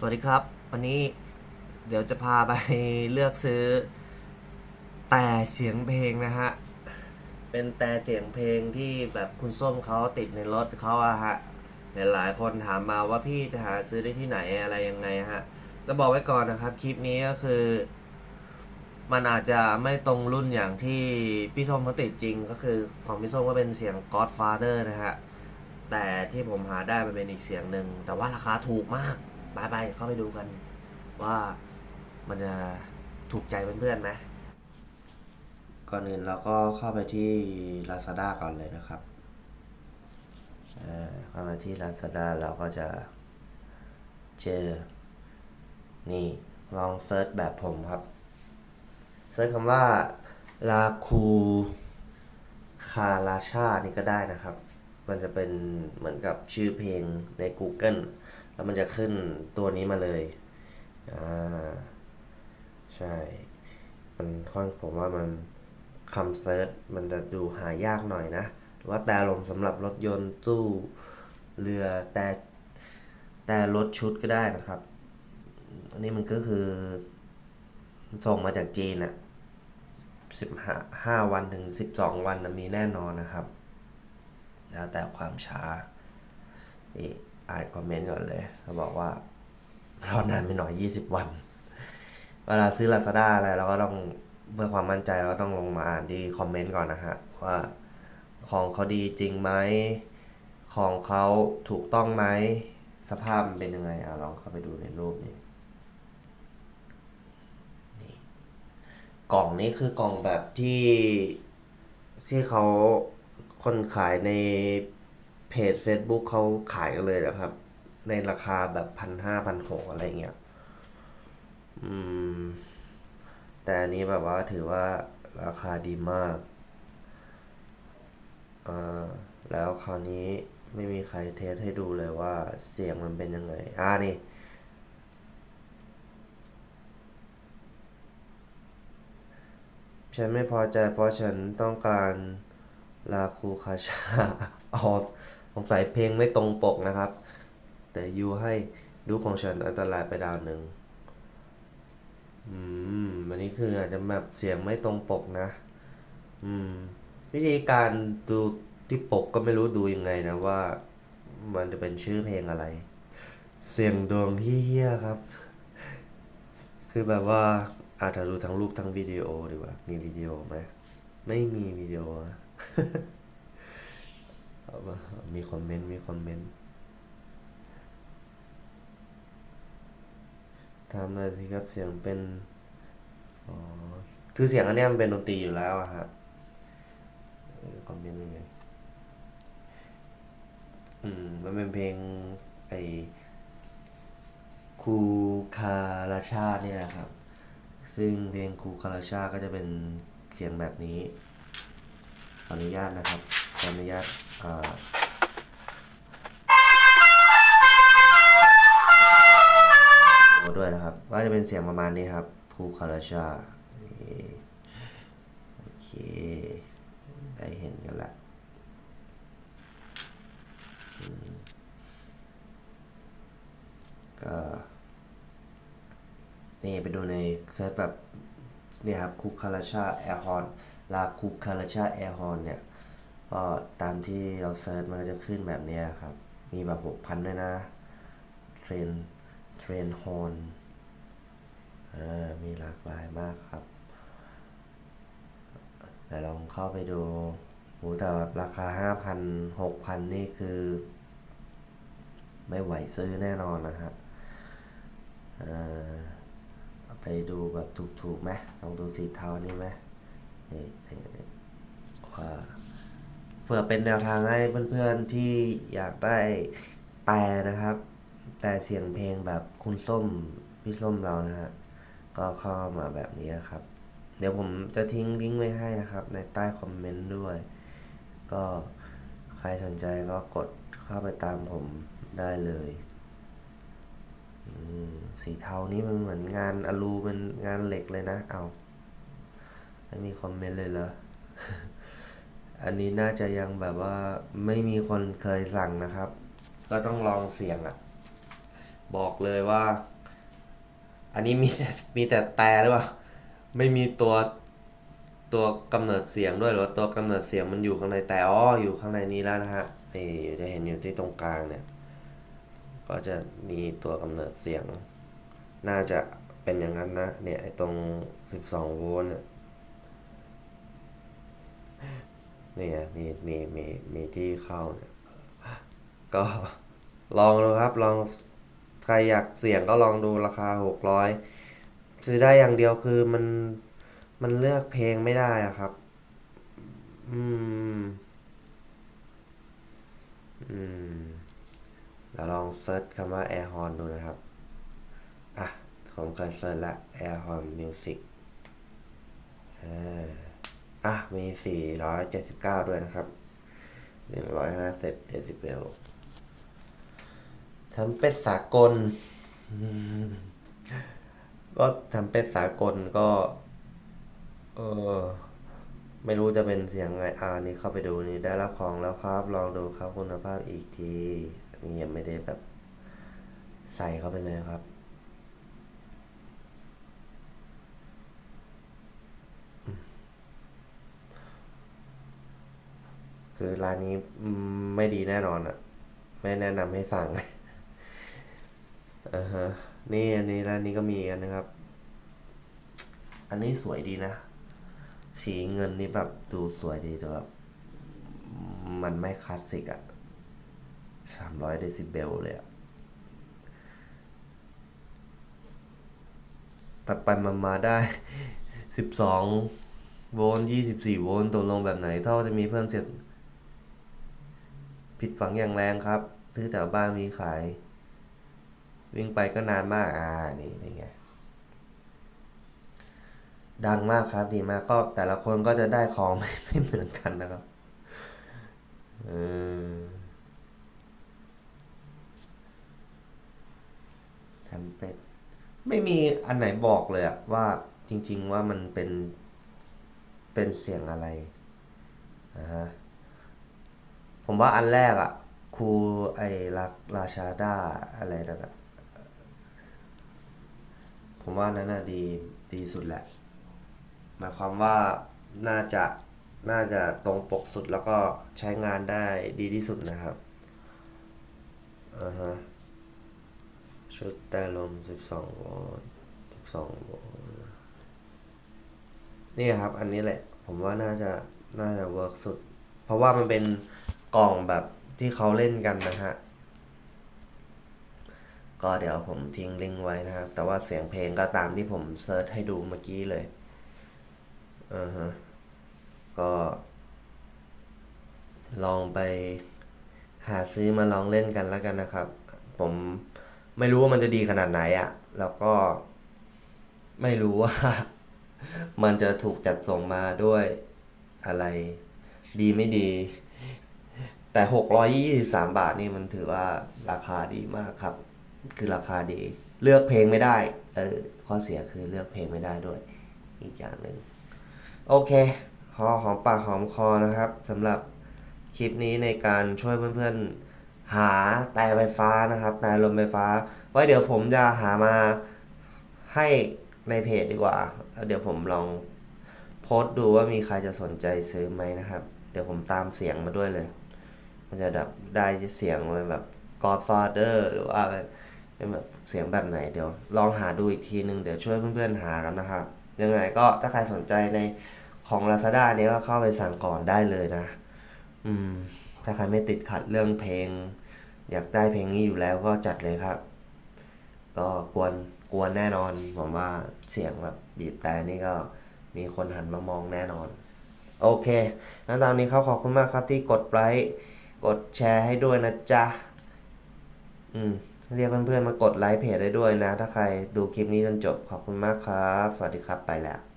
สวัสดีครับ วันนี้เดี๋ยวจะพาไปเลือกซื้อ แต่เสียงเพลงนะฮะ เป็นแต่เสียงเพลงที่แบบคุณส้มเขาติดในรถเขาอะฮะหลายคนถามมาว่าพี่จะหาซื้อได้ที่ไหนอะไรยังไงฮะแล้วบอกไว้ก่อนนะครับ คลิปนี้ก็คือ มันอาจจะไม่ตรงรุ่นอย่างที่พี่ส้มเขาติดจริงก็คือของพี่ส้มก็เป็นเสียง Godfather นะฮะแต่ที่ผมหาได้มันเป็นอีกเสียงหนึ่งแต่ว่าราคาถูกมาก ไปไปเข้าไปดูกัน ว่ามันจะถูกใจเพื่อนๆไหมก่อนอื่นเราก็เข้าไปที่ Lazada ก่อนเลยนะครับเอ่อเข้ามาที่ Lazada เราก็จะเจอ นี่ลองเซิร์ชแบบผมครับ เซิร์ชคำว่าลาคูคาราชานี่ก็ได้นะครับ มันจะเป็นเหมือนกับชื่อเพลงใน Google แล้วมันจะขึ้นตัวนี้มาเลย อ่า ใช่ มันค่อนผมว่ามันคำเซิร์ชมันจะดูหายากหน่อยนะ หรือว่าแต่ลมสำหรับรถยนต์ตู้เรือแต่แต่รถชุดก็ได้นะครับ อันนี้มันก็คือ ส่งมาจากจีนอะสิบห้าวันถึงสิบสองวันนะมีแน่นอนนะครับ แล้วแต่ความช้านี่อ่านคอมเมนต์ก่อนเลยเขาบอกว่ารอนานไปหน่อย 20 วัน เวลาซื้อ Lazada อะไรเราก็ต้องเพื่อความมั่นใจเราก็ต้องลงมาอ่านที่คอมเมนต์ก่อนนะฮะ ว่าของเขาดีจริงไหม ของเขาถูกต้องไหม สภาพเป็นยังไงอะลองเข้าไปดูในรูปนี้กล่องนี้คือกล่องแบบที่ที่เขา คนขายในเพจ Facebook เขาขายกันเลยนะครับ ในราคาแบบพันห้าพันหกอะไรเงี้ยอืม แต่อันนี้แบบว่าถือว่าราคาดีมากอ่าแล้วคราวนี้ไม่มีใครเทสให้ดูเลยว่าเสียงมันเป็นยังไง อ่านี่ฉันไม่พอใจเพราะฉันต้องการ ลาคูคาชาอ๋อสงสัยเพลงไม่ตรงปกนะครับ แต่ยูให้ดูของฉันอันตรายไปดาวหนึ่งอืมอันนี้คืออาจจะแบบเสียงไม่ตรงปกนะ อืม วิธีการดูที่ปกก็ไม่รู้ดูยังไงนะว่า มันจะเป็นชื่อเพลงอะไร เสียงดวงที่เฮี้ยครับ คือแบบว่าอาจจะดูทั้งรูปทั้งวิดีโอดีกว่า มีวิดีโอไหมไม่มีวิดีโออะ มามีคอมเมนต์ มีคอมเมนต์ทำหน่อยสิครับเสียงเป็นอ๋อคือเสียงอันนี้มันเป็นดนตรีอยู่แล้วอะฮะคอมเมนต์ยังไงอืมมันเป็นเพลงไอคูคาราชาเนี่ยครับ ซึ่งเพลงคูคาราชาก็จะเป็นเสียงแบบนี้ อนุญาตนะครับขออนุญาตอ่าโอด้วยนะครับ ว่าจะเป็นเสียงประมาณนี้ครับคูคาราชาโอเค ได้เห็นกันละก็นี่ไปดูในเซิร์ชแบบ เนี่ยครับคุกคาราชาแอร์ฮอนลาคุกคาราชาแอร์ฮอนเนี่ยก็ตามที่เราเซิร์ชมันก็จะขึ้นแบบนี้ครับ มีแบบหกพันด้วยนะเทรนเทรนฮอนอ่ามีหลากหลายมากครับแต่ลองเข้าไปดูโหแต่ราคาห้าพันหกพันนี่คือ ไม่ไหวซื้อแน่นอนนะฮะอ่า ไปดูแบบถูกๆไหมลองดูสีเทานี่ไหมนี่นี่นี่ว่าเพื่อเป็นแนวทางให้เพื่อนๆที่อยากได้แต่นะครับ แต่เสียงเพลงแบบคุณส้มพี่ส้มเรานะฮะก็เข้ามาแบบนี้ครับ เดี๋ยวผมจะทิ้งลิงก์ไว้ให้นะครับ ในใต้คอมเมนต์ด้วย ก็ใครสนใจก็กดเข้าไปตามผมได้เลย สีเทานี่มันเหมือนงานอลูเป็นงานเหล็กเลยนะ เอาไม่มีคอมเมนต์เลยเหรอ อันนี้น่าจะยังแบบว่าไม่มีคนเคยสั่งนะครับ ก็ต้องลองเสียงอะ่ะบอกเลยว่า อันนี้มีแต่มีแต่แต่หรือเปล่า ไม่มีตัวตัวกำเนิดเสียงด้วยหรือว่าตัวกำเนิดเสียงมันอยู่ข้างในแต่อ๋ออยู่ข้างในนี้แล้วนะฮะนี่จะเห็นอยู่ที่ตรงกลางเนี่ย ก็จะมีตัวกำเนิดเสียง น่าจะเป็นอย่างนั้นนะ เนี่ยไอ้ตรง 12 โวลต์เนี่ยนี่มีมีมีมีที่เข้าเนี่ยก็ลองดูครับลองใครอยากเสี่ยงก็ลองดูราคา 600 ซื้อได้อย่างเดียวคือมันมันเลือกเพลงไม่ได้อะครับ อืม อืม เราลองเซิร์ชคำว่า Air Horn ดูนะครับ อะ ผมเคยเซิร์ชละ Air Horn Music อ่าอะ มี 479 ด้วยนะครับ 150เดซิเบลทำเป็ดสากล ก็ทำเป็ดสากลก็ เออไม่รู้จะเป็นเสียงไงอ่านี่เข้าไปดูนี่ได้รับของแล้วครับ ลองดูครับคุณภาพอีกที นี่ยังไม่ได้แบบใส่เข้าไปเลยครับ คือร้านนี้ไม่ดีแน่นอนอะไม่แนะนำให้สั่งอ่าฮะนี่อันนี้ร้านนี้ก็มีกันนะครับ อันนี้สวยดีนะ สีเงินนี่แบบดูสวยดีแต่แบบมันไม่คลาสสิกอะ สามร้อยเดซิเบลเลยอะไปไปมามาได้สิบสองโวลต์ยี่สิบสี่โวลต์ตกลงแบบไหนท่อจะมีเพิ่มเสียงผิดฝังอย่างแรงครับ ซื้อแถวบ้านมีขาย วิ่งไปก็นานมาก อ่า นี่เป็นไง ดังมากครับดีมากก็แต่ละคนก็จะได้ของไม่ไม่เหมือนกันนะครับ เออทำ เป็ดไม่มีอันไหนบอกเลยอะว่าจริง ๆว่ามันเป็นเป็นเสียงอะไรอ่าฮะผมว่าอันแรกอะครูไอราราชาด้าอะไรนั่นอะผมว่านั้นน่ะดีดีสุดแหละ หมายความว่าน่าจะน่าจะตรงปกสุดแล้วก็ใช้งานได้ดีที่สุดนะครับอ่าฮะ ชุดแต่ลม 12 โวลต์12 โวลต์นี่ครับ อันนี้แหละ ผมว่าน่าจะ น่าจะเวิร์กสุด เพราะว่ามันเป็นกล่องแบบที่เขาเล่นกันนะฮะ ก็เดี๋ยวผมทิ้งลิงก์ไว้นะครับ แต่ว่าเสียงเพลงก็ตามที่ผมเซิร์ชให้ดูเมื่อกี้เลยอ่าฮะ ก็ ลองไปหาซื้อมาลองเล่นกันแล้วกันนะครับ ผม ไม่รู้ว่ามันจะดีขนาดไหนอะ่ะ แล้วก็ไม่รู้ว่า มันจะถูกจัดส่งมาด้วยอะไร ดีไม่ดี แต่หกร้อยยี่สิบสามบาทนี่มันถือว่าราคาดีมากครับ คือราคาดี เลือกเพลงไม่ได้ เออข้อเสียคือเลือกเพลงไม่ได้ด้วย อีกอย่างหนึ่งโอเคพอหอมปากหอมคอนะครับสำหรับคลิปนี้ในการช่วยเพื่อนๆ หาแต่ไฟฟ้านะครับ แต่ลมไฟฟ้า ไว้เดี๋ยวผมจะหามาให้ในเพจดีกว่าแล้วเดี๋ยวผมลองโพสต์ดูว่ามีใครจะสนใจซื้อไหมนะครับ เดี๋ยวผมตามเสียงมาด้วยเลย มันจะแบบได้เสียงเป็นแบบ Godfather หรือว่าเป็นแบบเสียงแบบไหนเดี๋ยว ลองหาดูอีกทีนึง เดี๋ยวช่วยเพื่อนๆหากันนะครับ ยังไงก็ถ้าใครสนใจในของ Lazada เนี้ยก็เข้าไปสั่งก่อนได้เลยนะ อืม ถ้าใครไม่ติดขัดเรื่องเพลง อยากได้เพลงนี้อยู่แล้วก็จัดเลยครับ ก็กวนกวนแน่นอนผมว่าเสียงแบบบีบแต่นี่ก็มีคนหันมามองแน่นอน โอเคงั้นตอนนี้เขาขอบคุณมากครับที่กดไลค์กดแชร์ให้ด้วยนะจ๊ะ อืม เรียกเพื่อนๆมากดไลค์เพจได้ด้วยนะ ถ้าใครดูคลิปนี้จนจบขอบคุณมากครับ สวัสดีครับไปแล้ว